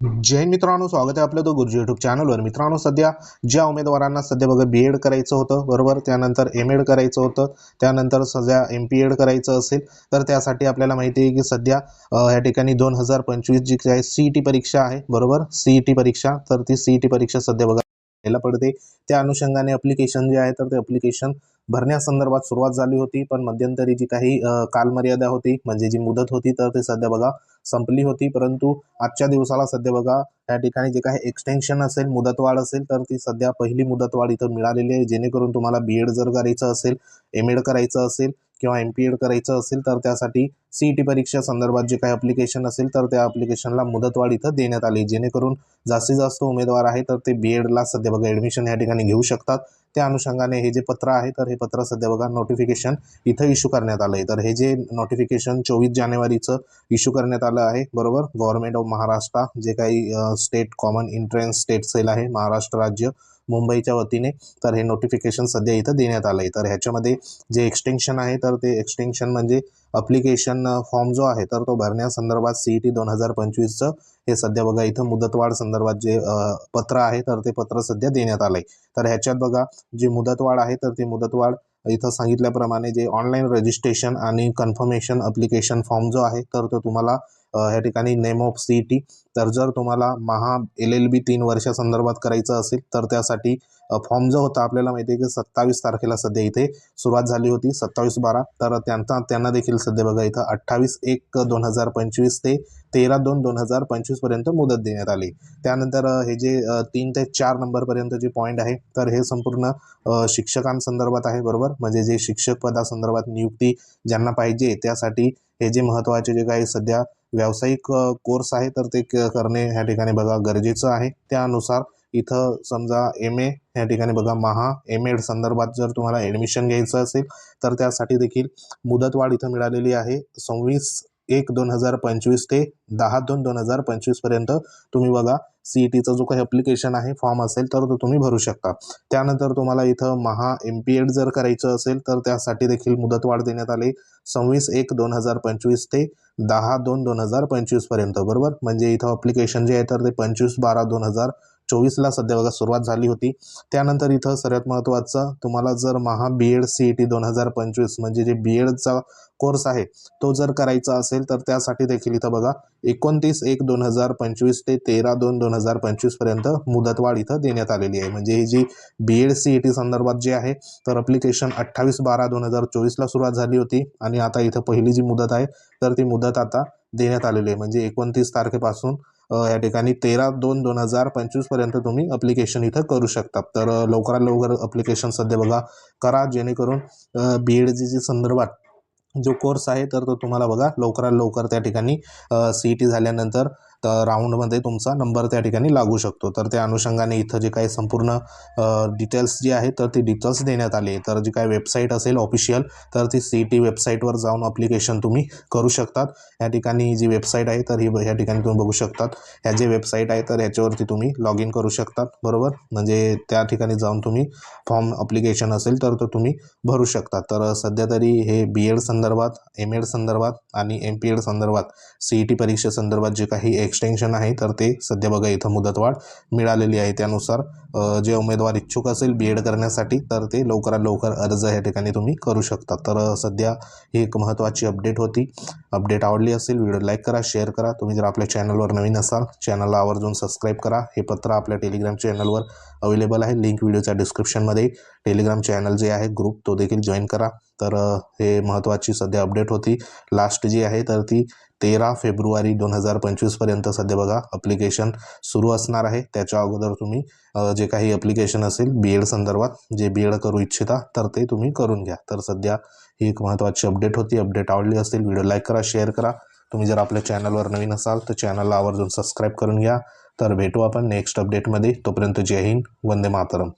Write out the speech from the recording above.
जय मित्रांनो स्वागत आहे आपलं तो गुरुजी युट्यूब चॅनलवर मित्रांनो सध्या ज्या उमेदवारांना सध्या बघा बी एड करायचं होतं बरोबर? त्यानंतर एम एड करायचं होतं त्यानंतर सध्या एम पी एड करायचं असेल तर त्यासाठी आपल्याला माहिती आहे की सध्या या ठिकाणी दोन हजार पंचवीस जी काय सी टी परीक्षा आहे बरोबर? सी टी परीक्षा तर ती सी टी परीक्षा सध्या बघा घ्यायला पडते. त्या अनुषंगाने अप्लिकेशन जे आहे तर ते अप्लिकेशन भरण्यासंदर्भात सुरुवात झाली होती पण मध्यंतरी जी काही कालमर्यादा होती म्हणजे जी मुदत होती तर ते सध्या बघा संपली होती. परंतु आजच्या दिवसाला सध्या बघा त्या ठिकाणी जे काही एक्सटेन्शन असेल मुदतवाढ असेल तर ती सध्या पहिली मुदतवाढ इथं मिळालेली आहे. जेणेकरून तुम्हाला बी एड जर करायचं असेल एम एड करायचं असेल किंवा एम पी एड करायचं असेल तर त्यासाठी सी टी परीक्षा संदर्भात जे काही अप्लिकेशन असेल तर त्या अप्लिकेशनला मुदतवाढ इथं देण्यात आली. जेणेकरून जास्तीत जास्त उमेदवार आहे तर ते बी एडला सध्या बघा ॲडमिशन या ठिकाणी घेऊ शकतात. त्या अनुषंगाने हे जे पत्र आहे तर हे पत्र सध्या बघा नोटिफिकेशन इथं इश्यू करण्यात आलं आहे तर हे जे नोटिफिकेशन चोवीस जानेवारीचं इश्यू करण्यात आलं आहे बरोबर? गव्हर्नमेंट ऑफ महाराष्ट्र जे काही state common entrance state cell आहे महाराष्ट्र राज्य मुंबईच्या वतीने. तर हे नोटिफिकेशन सध्या इथं देण्यात आलं आहे तर ह्याच्यामध्ये जे एक्सटेन्शन आहे तर ते एक्सटेन्शन म्हणजे अप्लिकेशन फॉर्म जो आहे तर तो भरण्यासंदर्भात सी ई टी दोन हजार पंचवीसचं हे सध्या बघा इथं मुदतवाढ संदर्भात जे पत्र आहे तर ते पत्र सध्या देण्यात आलं आहे तर ह्याच्यात बघा जी मुदतवाढ आहे तर ती मुदतवाढ इथं सांगितल्याप्रमाणे जे ऑनलाईन रजिस्ट्रेशन आणि कन्फर्मेशन अप्लिकेशन फॉर्म जो आहे तर तो तुम्हाला ह्या ठिकाणी नेम ऑफ सी टी तर जर तुम्हाला महा एल एल बी तीन वर्षासंदर्भात करायचं असेल तर त्यासाठी फॉर्म जो होता आपल्याला माहिती आहे की सत्तावीस तारखेला सध्या इथे सुरुवात झाली होती सत्तावीस बारा. तर त्यांचा त्यांना देखील सध्या बघा इथं अठ्ठावीस एक दोन हजार पंचवीस ते तेरा दोन दोन हजार पंचवीसपर्यंत मुदत देण्यात आली. त्यानंतर हे जे तीन ते चार नंबरपर्यंत जे पॉईंट आहे तर हे संपूर्ण शिक्षकांसंदर्भात आहे बरोबर? म्हणजे जे शिक्षक पदासंदर्भात नियुक्ती ज्यांना पाहिजे त्यासाठी हे जे महत्त्वाचे जे काही सध्या व्यावसायिक कोर्स आहे तर ते क- करणे ह्या ठिकाणी बघा गरजेचं आहे. त्यानुसार इथं समजा एम ए या ठिकाणी बघा महा एम एड संदर्भात जर तुम्हाला ॲडमिशन घ्यायचं असेल तर त्यासाठी देखील मुदतवाढ इथं मिळालेली आहे. सव्वीस एक दोन हजार पंचवीस ते दहा दोन दोन हजार पंचवीसपर्यंत तुम्ही बघा सी ई टीचा जो काही अप्लिकेशन आहे फॉर्म असेल तर तो तुम्ही भरू शकता. त्यानंतर तुम्हाला इथं महा एम पी एड जर करायचं असेल तर त्यासाठी देखील मुदतवाढ देण्यात आली. सव्वीस एक दोन हजार पंचवीस ते दहा दोन दोन हजार पंचवीसपर्यंत बरोबर? म्हणजे इथं अप्लिकेशन जे आहे तर ते पंचवीस बारा दोन हजार चोवीसला सध्या बघा सुरुवात झाली होती. त्यानंतर इथं सर्वात महत्त्वाचं तुम्हाला जर Maha B Ed C E T दोन हजार पंचवीस म्हणजे जे बी एडचा कोर्स आहे तो जर करायचा असेल तर त्यासाठी देखील इथं बघा एकोणतीस एक दोन हजार पंचवीस ते तेरा दोन दोन हजार पंचवीसपर्यंत मुदतवाढ इथं देण्यात आलेली आहे. म्हणजे ही जी B Ed C E T संदर्भात जी आहे तर अप्लिकेशन अठ्ठावीस बारा दोन हजार चोवीसला सुरुवात झाली होती आणि आता इथं पहिली जी मुदत आहे तर ती मुदत आता देण्यात आलेली आहे. म्हणजे एकोणतीस तारखेपासून या ठिकाणी तेरा दोन दोन हजार पंचवीसपर्यंत तुम्ही अप्लिकेशन इथं करू शकता. तर लवकरात लवकर अप्लिकेशन सध्या बघा करा जेणेकरून बी एड जी संदर्भात जो कोर्स आहे तर तो तुम्हाला बघा लवकरात लवकर त्या ठिकाणी सी ई टी झाल्यानंतर तर राऊंडमध्ये तुमचा नंबर त्या ठिकाणी लागू शकतो. तर त्या अनुषंगाने इथं जे काही संपूर्ण डिटेल्स जी आहे तर ती डिटेल्स देण्यात आली. तर जी काही वेबसाईट असेल ऑफिशियल तर ती सी ई टी वेबसाईटवर जाऊन अप्लिकेशन तुम्ही करू शकतात. या ठिकाणी जी वेबसाईट आहे तर ही ब- या ठिकाणी तुम्ही बघू शकतात. ह्या जे वेबसाईट आहे तर ह्याच्यावरती तुम्ही लॉग इन करू शकतात. बरोबर? म्हणजे त्या ठिकाणी जाऊन तुम्ही फॉर्म अप्लिकेशन असेल तर तो तुम्ही भरू शकता तर सध्या तरी हे बी एड संदर्भात एम एड संदर्भात आणि एम पी एड संदर्भात सी ई टी परीक्षेसंदर्भात जे काही एक्सटेन्शन आहे तर ते सध्या बघा इथं मुदतवाढ मिळालेली आहे. त्यानुसार जे उमेदवार इच्छुक असेल बी एड करण्यासाठी तर ते लवकरात लवकर अर्ज या ठिकाणी तुम्ही करू शकता. तर सध्या ही एक महत्त्वाची अपडेट होती. अपडेट आवडली असेल व्हिडिओ लाईक करा शेअर करा. तुम्ही जर आपल्या चॅनलवर नवीन असाल चॅनलला आवर्जून सबस्क्राईब करा. हे पत्र आपल्या टेलिग्राम चॅनलवर अवेलेबल आहे. लिंक व्हिडिओच्या डिस्क्रिप्शनमध्ये टेलिग्राम चॅनल जे आहे ग्रुप तो देखील जॉईन करा. तर हे महत्त्वाची सध्या अपडेट होती. लास्ट जी आहे तर ती तेरा फेब्रुवारी दोन हजार पंचवीसपर्यंत सध्या बघा अप्लिकेशन सुरू असणार आहे. त्याच्या अगोदर तुम्ही जे काही अप्लिकेशन असेल बी एड संदर्भात जे बी एड करू इच्छिता तर ते तुम्ही करून घ्या. तर सध्या ही एक महत्त्वाची अपडेट होती. अपडेट आवडली असेल व्हिडिओ लाईक करा शेअर करा. तुम्ही जर आपल्या चॅनलवर नवीन असाल तर चॅनलला आवर्जून सबस्क्राईब करून घ्या. तर भेटू आपण नेक्स्ट अपडेटमध्ये तोपर्यंत जय हिंद वंदे मातरम.